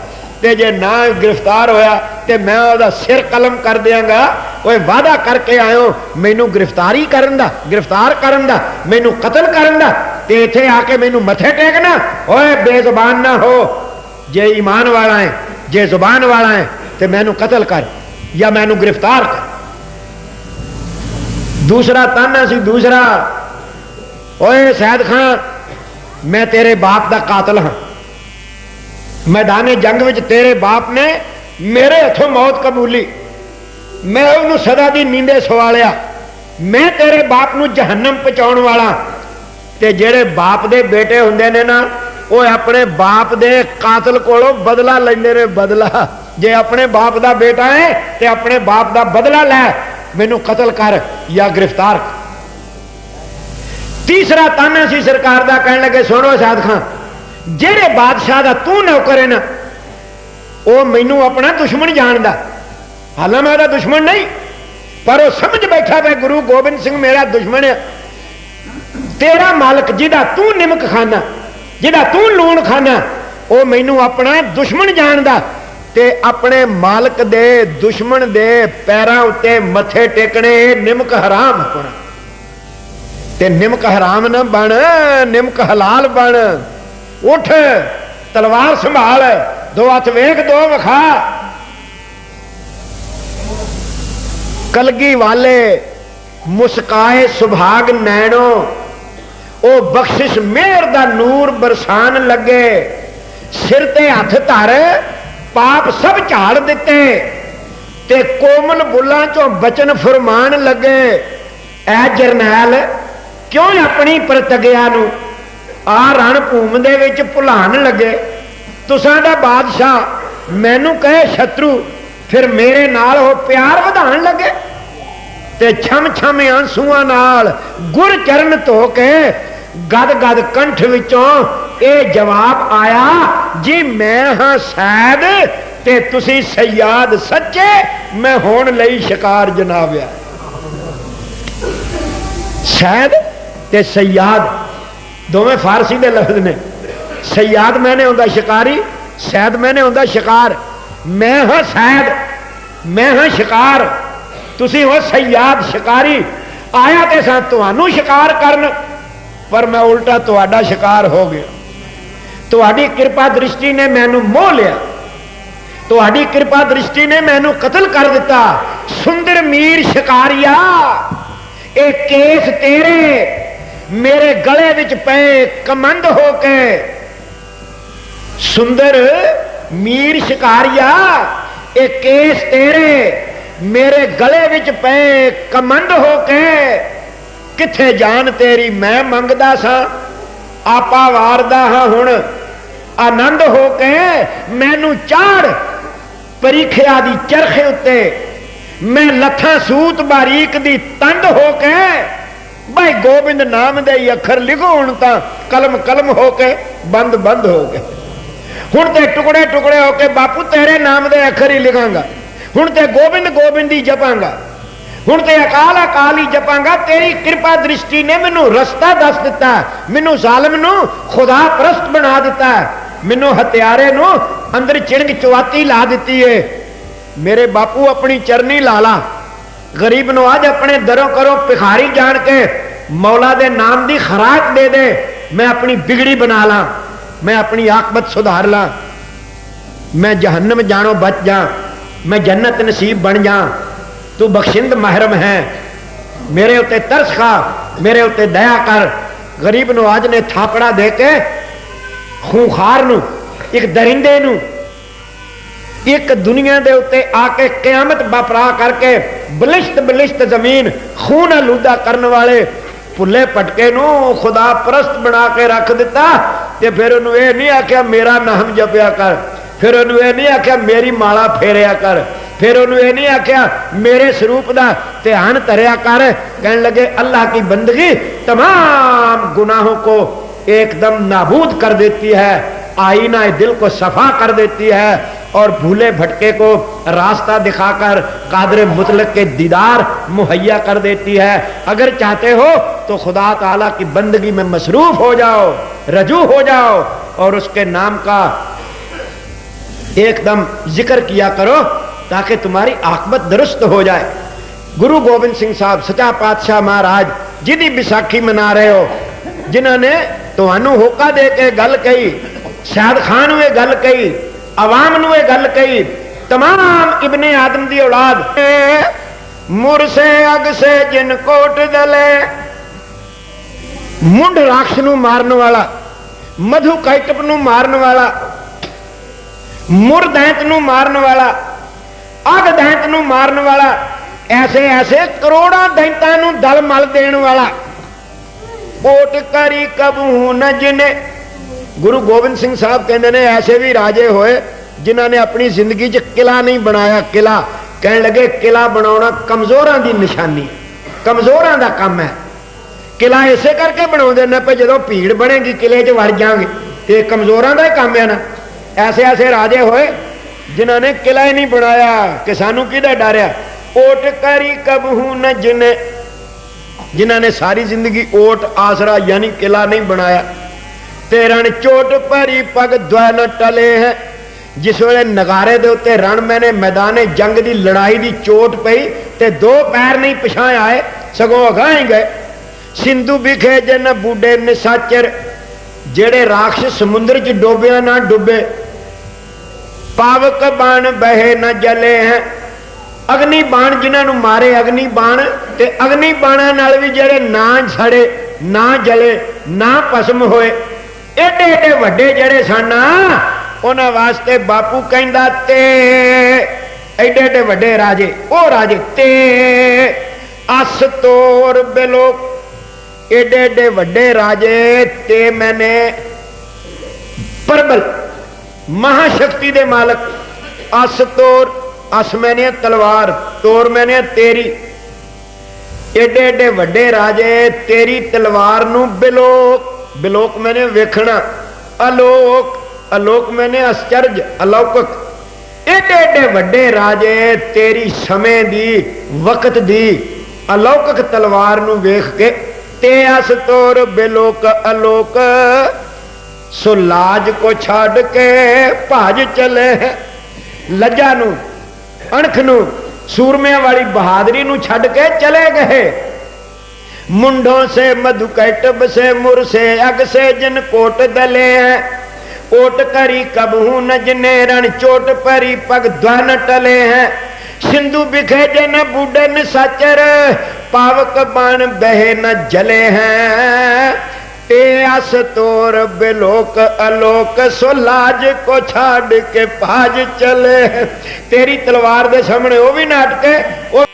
ਤੇ ਜੇ ਨਾ ਗ੍ਰਿਫਤਾਰ ਹੋਇਆ ਤੇ ਮੈਂ ਉਹਦਾ ਸਿਰ ਕਲਮ ਕਰ ਦਿਆਂਗਾ। ਓਏ, ਵਾਅਦਾ ਕਰਕੇ ਆਇਓ। ਮੈਨੂੰ ਗ੍ਰਿਫਤਾਰੀ ਕਰਨ ਦਾ, ਗ੍ਰਿਫਤਾਰ ਕਰਨ ਦਾ, ਮੈਨੂੰ ਕਤਲ ਕਰਨ ਦਾ। ਤੇ ਇੱਥੇ ਆ ਕੇ ਮੈਨੂੰ ਮੱਥੇ ਟੇਕਣਾ। ਓਏ, ਬੇਜ਼ੁਬਾਨ ਨਾ ਹੋ। ਜੇ ਈਮਾਨ ਵਾਲਾ ਹੈ, ਜੇ ਜ਼ੁਬਾਨ ਵਾਲਾ ਹੈ, ਤੇ ਮੈਨੂੰ ਕਤਲ ਕਰ ਜਾਂ ਮੈਨੂੰ ਗ੍ਰਿਫਤਾਰ ਕਰ। ਦੂਸਰਾ ਤਾਨਾ ਸੀ ਦੂਸਰਾ। ਓਏ, ਸੈਦ ਖਾਨ, ਮੈਂ ਤੇਰੇ ਬਾਪ ਦਾ ਕਾਤਲ ਹਾਂ। ਮੈਦਾਨੇ ਜੰਗ ਵਿੱਚ ਤੇਰੇ ਬਾਪ ਨੇ ਮੇਰੇ ਹੱਥੋਂ ਮੌਤ ਕਬੂਲੀ। ਮੈਂ ਉਹਨੂੰ ਸਦਾ ਦੀ ਨੀਂਦੇ ਸਵਾਲਿਆ। ਮੈਂ ਤੇਰੇ ਬਾਪ ਨੂੰ ਜਹੰਨਮ ਪਹੁੰਚਾਉਣ ਵਾਲਾ। ਤੇ ਜਿਹੜੇ ਬਾਪ ਦੇ ਬੇਟੇ ਹੁੰਦੇ ਨੇ ਨਾ, ਉਹ ਆਪਣੇ ਬਾਪ ਦੇ ਕਾਤਲ ਕੋਲੋਂ ਬਦਲਾ ਲੈਂਦੇ ਨੇ, ਬਦਲਾ। ਜੇ ਆਪਣੇ ਬਾਪ ਦਾ ਬੇਟਾ ਹੈ, ਤੇ ਆਪਣੇ ਬਾਪ ਦਾ ਬਦਲਾ ਲੈ। ਮੈਨੂੰ ਕਤਲ ਕਰ ਜਾਂ ਗ੍ਰਿਫਤਾਰ ਤੀਸਰਾ ਤਾਨਾ ਸੀ ਸਰਕਾਰ ਦਾ ਕਹਿਣ ਲੱਗੇ, ਸੁਣੋ ਸਾਦ ਖਾਨ ਜਿਹੜੇ ਬਾਦਸ਼ਾਹ ਦਾ ਤੂੰ ਨੌਕਰ ਹੈ ਨਾ ਉਹ ਮੈਨੂੰ ਆਪਣਾ ਦੁਸ਼ਮਣ ਜਾਣਦਾ। ਹਾਲਾਂ ਮੈਂ ਉਹਦਾ ਦੁਸ਼ਮਣ ਨਹੀਂ, ਪਰ ਉਹ ਸਮਝ ਬੈਠਾ ਵੇ, ਗੁਰੂ ਗੋਬਿੰਦ ਸਿੰਘ ਮੇਰਾ ਦੁਸ਼ਮਣ ਹੈ ਤੇਰਾ ਮਾਲਕ ਜਿਹਦਾ ਤੂੰ ਨਿਮਕ ਖਾਨਾ, ਜਿਹਦਾ ਤੂੰ ਲੂਣ ਖਾਨਾ, ਉਹ ਮੈਨੂੰ ਆਪਣਾ ਦੁਸ਼ਮਣ ਜਾਣਦਾ ਤੇ ਆਪਣੇ ਮਾਲਕ ਦੇ ਦੁਸ਼ਮਣ ਦੇ ਪੈਰਾਂ ਉੱਤੇ ਮੱਥੇ ਟੇਕਣੇ, ਨਿਮਕ ਹਰਾਮ ਹੋਣਾ ਤੇ ਨਿਮਕ ਹਰਾਮ ਨਾ ਬਣ, ਨਿਮਕ ਹਲਾਲ ਬਣ। ਉਠ, ਤਲਵਾਰ ਸੰਭਾਲ। ਦੋ ਹੱਥ ਵੇਖ, ਦੋ ਵਿਖਾ। ਕਲਗੀ ਵਾਲੇ ਮੁਸਕਾਏ ਸੁਭਾਗ ਨੈਣੋ, ਉਹ ਬਖਸ਼ਿਸ਼ ਮਿਹਰ ਦਾ ਨੂਰ ਬਰਸਾਨ ਲੱਗੇ। ਸਿਰ ਤੇ ਹੱਥ ਧਰ, ਪਾਪ ਸਭ ਝਾੜ ਦਿੱਤੇ। ਤੇ ਕੋਮਲ ਬੁੱਲਾਂ ਚੋਂ ਬਚਨ ਫਰਮਾਨ ਲੱਗੇ। ਐ ਜਰਨੈਲ, ਕਿਉਂ ਆਪਣੀ ਪ੍ਰਤਗਿਆ ਨੂੰ ਆ ਰਣ ਭੂਮ ਦੇ ਵਿੱਚ ਭੁਲਾਣ ਲੱਗੇ? ਤੁਸਾਂ ਦਾ ਬਾਦਸ਼ਾਹ ਮੈਨੂੰ ਕਹੇ ਸ਼ਤਰੂ, ਫਿਰ ਮੇਰੇ ਨਾਲ ਉਹ ਪਿਆਰ ਵਧਾਣ ਲੱਗੇ? ਤੇ ਛਮ ਛਮ ਆਂਸੂਆਂ ਨਾਲ ਗੁਰ ਚਰਨ ਧੋ ਕੇ ਗਦ ਗਦ ਕੰਠ ਵਿੱਚੋਂ ਇਹ ਜਵਾਬ ਆਇਆ, ਜੀ ਮੈਂ ਹਾਂ ਸੈਦ ਤੇ ਤੁਸੀਂ ਸਯਾਦ ਸੱਚੇ, ਮੈਂ ਹੋਣ ਲਈ ਸ਼ਿਕਾਰ ਜਨਾਬਿਆ। ਸੈਦ ਤੇ ਸਯਾਦ ਦੋਵੇਂ ਫਾਰਸੀ ਦੇ ਲਫ਼ਜ਼ ਨੇ। ਸਯਾਦ ਮੈਨੇ ਹੁੰਦਾ ਸ਼ਿਕਾਰੀ ਸੈਦ ਮੈਨੇ ਹੁੰਦਾ ਸ਼ਿਕਾਰ ਮੈਂ ਹਾਂ ਸੈਦ ਮੈਂ ਹਾਂ ਸ਼ਿਕਾਰ ਤੁਸੀਂ ਹੋ ਸਯਾਦ ਸ਼ਿਕਾਰੀ ਆਇਆ ਤੇ ਸਾਂ ਤੁਹਾਨੂੰ ਸ਼ਿਕਾਰ ਕਰਨ ਪਰ ਮੈਂ ਉਲਟਾ ਤੁਹਾਡਾ ਸ਼ਿਕਾਰ ਹੋ ਗਿਆ ਤੁਹਾਡੀ ਕਿਰਪਾ ਦ੍ਰਿਸ਼ਟੀ ਨੇ ਮੈਨੂੰ ਮੋਹ ਲਿਆ ਤੁਹਾਡੀ ਕਿਰਪਾ ਦ੍ਰਿਸ਼ਟੀ ਨੇ ਮੈਨੂੰ ਕਤਲ ਕਰ ਦਿੱਤਾ ਸੁੰਦਰ ਮੀਰ ਸ਼ਿਕਾਰੀਆ ਇਹ ਕੇਸ ਤੇਰੇ ਮੇਰੇ ਗਲੇ ਵਿੱਚ ਪਏ ਕਮੰਦ ਹੋ ਕੇ ਸੁੰਦਰ ਮੀਰ ਸ਼ਿਕਾਰੀਆ, ਇਹ ਕੇਸ ਤੇਰੇ ਮੇਰੇ ਗਲੇ ਵਿੱਚ ਪਏ ਕਮੰਡ ਹੋ ਕੇ। ਕਿੱਥੇ ਜਾਣ ਤੇਰੀ ਮੈਂ ਮੰਗਦਾ ਸਾਂ? ਆਪਾ ਵਾਰਦਾ ਹਾਂ ਹੁਣ। ਆਨੰਦ ਹੋ ਕੇ ਮੈਨੂੰ ਚਾੜ ਪਰੀਖਿਆ ਦੀ ਚਰਖੇ ਉੱਤੇ। ਮੈਂ ਲੱਥਾਂ ਸੂਤ ਬਾਰੀਕ ਦੀ ਤੰਦ ਹੋ ਕੇ। ਭਾਈ ਗੋਬਿੰਦ ਨਾਮ ਦੇ ਅੱਖਰ ਲਿਖੋ ਹੁਣ ਤਾਂ ਕਲਮ ਕਲਮ ਹੋ ਕੇ ਬੰਦ ਬੰਦ ਹੋ ਗਏ ਹੁਣ ਤੇ ਟੁਕੜੇ ਟੁਕੜੇ ਹੋ ਕੇ ਬਾਪੂ ਤੇਰੇ ਨਾਮ ਦੇ ਅੱਖਰ ਹੀ ਲਿਖਾਂਗਾ। ਹੁਣ ਤੇ ਗੋਬਿੰਦ ਗੋਬਿੰਦ ਹੀ ਜਪਾਂਗਾ। ਹੁਣ ਤੇ ਅਕਾਲ ਅਕਾਲ ਹੀ ਜਪਾਂਗਾ। ਤੇਰੀ ਕਿਰਪਾ ਦ੍ਰਿਸ਼ਟੀ ਨੇ ਮੈਨੂੰ ਰਸਤਾ ਦੱਸ ਦਿੱਤਾ। ਮੈਨੂੰ ਜ਼ਾਲਮ ਨੂੰ ਖੁਦਾ ਪ੍ਰਸਤ ਬਣਾ ਦਿੱਤਾ। ਮੈਨੂੰ ਹਤਿਆਰੇ ਨੂੰ ਅੰਦਰ ਚਿਣਗ ਚਵਾਤੀ ਲਾ ਦਿੱਤੀ ਏ। ਮੇਰੇ ਬਾਪੂ ਆਪਣੀ ਚਰਨੀ ਲਾ ਲਾ। ਗਰੀਬ ਨੂੰ ਅੱਜ ਆਪਣੇ ਦਰੋਂ ਕਰੋ ਭਿਖਾਰੀ ਜਾਣ ਕੇ ਮੌਲਾ ਦੇ ਨਾਮ ਦੀ ਖਰਾਕ ਦੇ ਦੇ। ਮੈਂ ਆਪਣੀ ਬਿਗੜੀ ਬਣਾ ਲਾਂ। ਮੈਂ ਆਪਣੀ ਆਕਬਤ ਸੁਧਾਰ ਲਾਂ। ਮੈਂ ਜਹੰਨਮ ਜਾਣੋ ਬਚ ਜਾ। ਮੈਂ ਜੰਨਤ ਨਸੀਬ ਬਣ ਜਾ। ਤੂੰ ਬਖਸ਼ਿੰਦ ਮਹਿਰਮ ਹੈ। ਮੇਰੇ ਉੱਤੇ ਤਰਸ ਖਾ। ਮੇਰੇ ਉੱਤੇ ਦਇਆ ਕਰ। ਗਰੀਬ ਨੂੰ ਅੱਜ ਨੇ ਥਾਪੜਾ ਦੇ ਕੇ ਖੂਖਾਰ ਨੂੰ, ਇੱਕ ਦਰਿੰਦੇ ਨੂੰ, ਇੱਕ ਦੁਨੀਆ ਦੇ ਉੱਤੇ ਆ ਕੇ ਕਿਆਮਤ ਬਪਰਾ ਕਰਕੇ ਬਲਿਸ਼ਤ ਬਲਿਸ਼ਤ ਜ਼ਮੀਨ ਖੂਨ ਆਲੂਦਾ ਕਰਨ ਵਾਲੇ ਭੁੱਲੇ ਪਟਕੇ ਨੂੰ ਖੁਦਾ ਪ੍ਰਸਤ ਬਣਾ ਕੇ ਰੱਖ ਦਿੱਤਾ ਤੇ ਫਿਰ ਉਹਨੂੰ ਇਹ ਨਹੀਂ ਆਖਿਆ ਮੇਰਾ ਨਾਮ ਜਪਿਆ ਕਰ ਫਿਰ ਉਹਨੂੰ ਇਹ ਨਹੀਂ ਆਖਿਆ ਮੇਰੀ ਮਾਲਾ ਫੇਰਿਆ ਕਰ ਫਿਰ ਉਹਨੂੰ ਇਹ ਨਹੀਂ ਆਖਿਆ ਮੇਰੇ ਸਰੂਪ ਦਾ ਧਿਆਨ ਧਰਿਆ ਕਰ ਕਹਿਣ ਲੱਗੇ ਅੱਲਾਹ की बंदगी तमाम गुनाहों को एकदम नाबूद कर देती है आईना दिल को सफा कर देती है और भूले भटके को रास्ता दिखाकर कादर मुतलक के दीदार मुहैया कर देती है। अगर चाहते हो तो खुदा तला की बंदगी में मसरूफ हो जाओ, रजू हो जाओ और उसके नाम का एकदम ज़िक्र किया करो ताकि तुम्हारी आकबत दुरुस्त हो जाए। गुरु गोविंद सिंह साहब सचा पातशाह महाराज, जिन्हें विसाखी मना रहे हो, जिन्होंने तो होका दे के गल कही शायद खान में गल कही ਆਵਾਮ ਨੂੰ ਇਹ ਗੱਲ ਕਹੀ तमाम इब्ने आदम दी औलाद मुरसे अग से जिन कोट दले ਮੁੰਡ ਰਾਖਸ਼ ਨੂੰ ਮਾਰਨ ਵਾਲਾ ਮਧੂ ਕੈਟਪ ਨੂੰ ਮਾਰਨ ਵਾਲਾ ਮੁਰ ਦੈਂਤ ਨੂੰ ਮਾਰਨ ਵਾਲਾ ਅਗ ਦੈਂਤ ਨੂੰ ਮਾਰਨ ਵਾਲਾ ਐਸੇ ਐਸੇ ਕਰੋੜਾਂ ਦੈਂਤਾਂ ਨੂੰ ਦਲ ਮਲ ਦੇਣ ਵਾਲਾ ਕੋਟ ਕਰੀ ਕਬੂ ਨ ਜਿਨੇ ਗੁਰੂ ਗੋਬਿੰਦ ਸਿੰਘ ਸਾਹਿਬ ਕਹਿੰਦੇ ਨੇ, ਐਸੇ ਵੀ ਰਾਜੇ ਹੋਏ ਜਿਨ੍ਹਾਂ ਨੇ ਆਪਣੀ ਜ਼ਿੰਦਗੀ 'ਚ ਕਿਲਾ ਨਹੀਂ ਬਣਾਇਆ। ਕਿਲਾ ਕਹਿਣ ਲੱਗੇ, ਕਿਲਾ ਬਣਾਉਣਾ ਕਮਜ਼ੋਰਾਂ ਦੀ ਨਿਸ਼ਾਨੀ, ਕਮਜ਼ੋਰਾਂ ਦਾ ਕੰਮ ਹੈ। ਕਿਲਾ ਇਸੇ ਕਰਕੇ ਬਣਾਉਂਦੇ ਨੇ ਪਈ ਜਦੋਂ ਭੀੜ ਬਣੇਗੀ, ਕਿਲੇ 'ਚ ਵੜ ਜਾਾਂਗੇ ਤੇ ਕਮਜ਼ੋਰਾਂ ਦਾ ਹੀ ਕੰਮ ਹੈ ਨਾ। ਐਸੇ ਐਸੇ ਰਾਜੇ ਹੋਏ ਜਿਨ੍ਹਾਂ ਨੇ ਕਿਲਾ ਹੀ ਨਹੀਂ ਬਣਾਇਆ। ਕਿ ਸਾਨੂੰ ਕਿਹਦਾ ਡਰਿਆ ਓਟ ਕਰੀ ਕਬਹੂ ਨ ਜਿਨੇ। ਜਿਨ੍ਹਾਂ ਨੇ ਸਾਰੀ ਜ਼ਿੰਦਗੀ ਓਟ ਆਸਰਾ, ਯਾਨੀ ਕਿਲਾ ਨਹੀਂ ਬਣਾਇਆ। ਤੇ ਰਣ ਚੋਟ ਭਰੀ ਪਗ ਦਵੈ ਟਲੇ ਹੈ। ਜਿਸ ਵੇਲੇ ਨਗਾਰੇ ਦੇ ਉੱਤੇ ਰਣ ਮੈਨੇ ਮੈਦਾਨੇ ਜੰਗ ਦੀ ਲੜਾਈ ਦੀ ਚੋਟ ਪਈ ਤੇ ਦੋ ਪੈਰ ਨਹੀਂ ਪਿਛਾਂ ਆਏ, ਸਗੋਂ ਅਗਾਂ ਹੀ ਗਏ। ਸਿੰਧੂ ਵਿਖੇ ਜਨ ਬੂਡੇ ਨਿਸਾਚਰ, ਜਿਹੜੇ ਰਾਖਸ਼ ਸਮੁੰਦਰ 'ਚ ਡੋਬਿਆ ਨਾ ਡੁੱਬੇ। ਪਾਵਕ ਬਾਣ ਬਹਿ ਨਾ ਜਲੇ ਹੈ। ਅਗਨੀ ਬਾਣ ਜਿਨ੍ਹਾਂ ਨੂੰ ਮਾਰੇ ਅਗਨੀ ਬਾਣ ਤੇ ਅਗਨੀ ਬਾਣਾਂ ਨਾਲ ਵੀ ਜਿਹੜੇ ਨਾ ਛੜੇ, ਨਾ ਜਲੇ, ਨਾ ਭਸਮ ਹੋਏ। ਏਡੇ ਏਡੇ ਵੱਡੇ ਜਿਹੜੇ ਸਨ ਉਹਨਾਂ ਵਾਸਤੇ ਬਾਪੂ ਕਹਿੰਦਾ ਤੇ ਏਡੇ ਏਡੇ ਵੱਡੇ ਰਾਜੇ, ਉਹ ਰਾਜੇ ਤੇ, ਅਸ ਤੋਰ ਬਿਲੋ। ਏਡੇ ਏਡੇ ਵੱਡੇ ਰਾਜੇ ਤੇ ਮੈਨੇ ਪਰਬਲ, ਮਹਾਸ਼ਕਤੀ ਦੇ ਮਾਲਕ, ਅਸ ਤੋਰ, ਅਸ ਮੈਨੇ ਤਲਵਾਰ, ਤੋਰ ਮੈਨੇ ਤੇਰੀ। ਏਡੇ ਏਡੇ ਵੱਡੇ ਰਾਜੇ ਤੇਰੀ ਤਲਵਾਰ ਨੂੰ ਬਿਲੋਕ ਬਿਲੋਕ ਮੈਨੇ ਵੇਖਣਾ, ਅਲੋਕ ਅਲੋਕ ਮੈਨੇ ਅਸਚਰਜ, ਅਲੌਕਿਕ। ਏਡੇ ਏਡੇ ਵੱਡੇ ਰਾਜੇ ਤੇਰੀ ਸਮੇਂ ਦੀ, ਵਕਤ ਦੀ, ਅਲੌਕਿਕ ਤਲਵਾਰ ਨੂੰ ਵੇਖ ਕੇ ਤੇ ਅਸ ਤੋਰ ਬਿਲੋਕ, ਅਲੋਕ। ਸੋ ਲਾਜ ਕੋ ਛੱਡ ਕੇ ਭੱਜ ਚਲੇ। ਲੱਜਾ ਨੂੰ, ਅਣਖ ਨੂੰ, ਸੂਰਮਿਆਂ ਵਾਲੀ ਬਹਾਦਰੀ ਨੂੰ ਛੱਡ ਕੇ ਚਲੇ ਗਏ। मुंडों से मधुकैटब से मुर से अग से जिन कोट दले हैं ओट करी कबहू न रण चोट परी पग ध्वन टले हैं। सिंधु बिखे जन बूढ़न साचर, पावक बाण बहे न जले हैं। ते अस तोर बिलोक अलोक, सो लाज को छाड़ के भाज चले तेरी तलवार दे सामने, वो भी नाटक है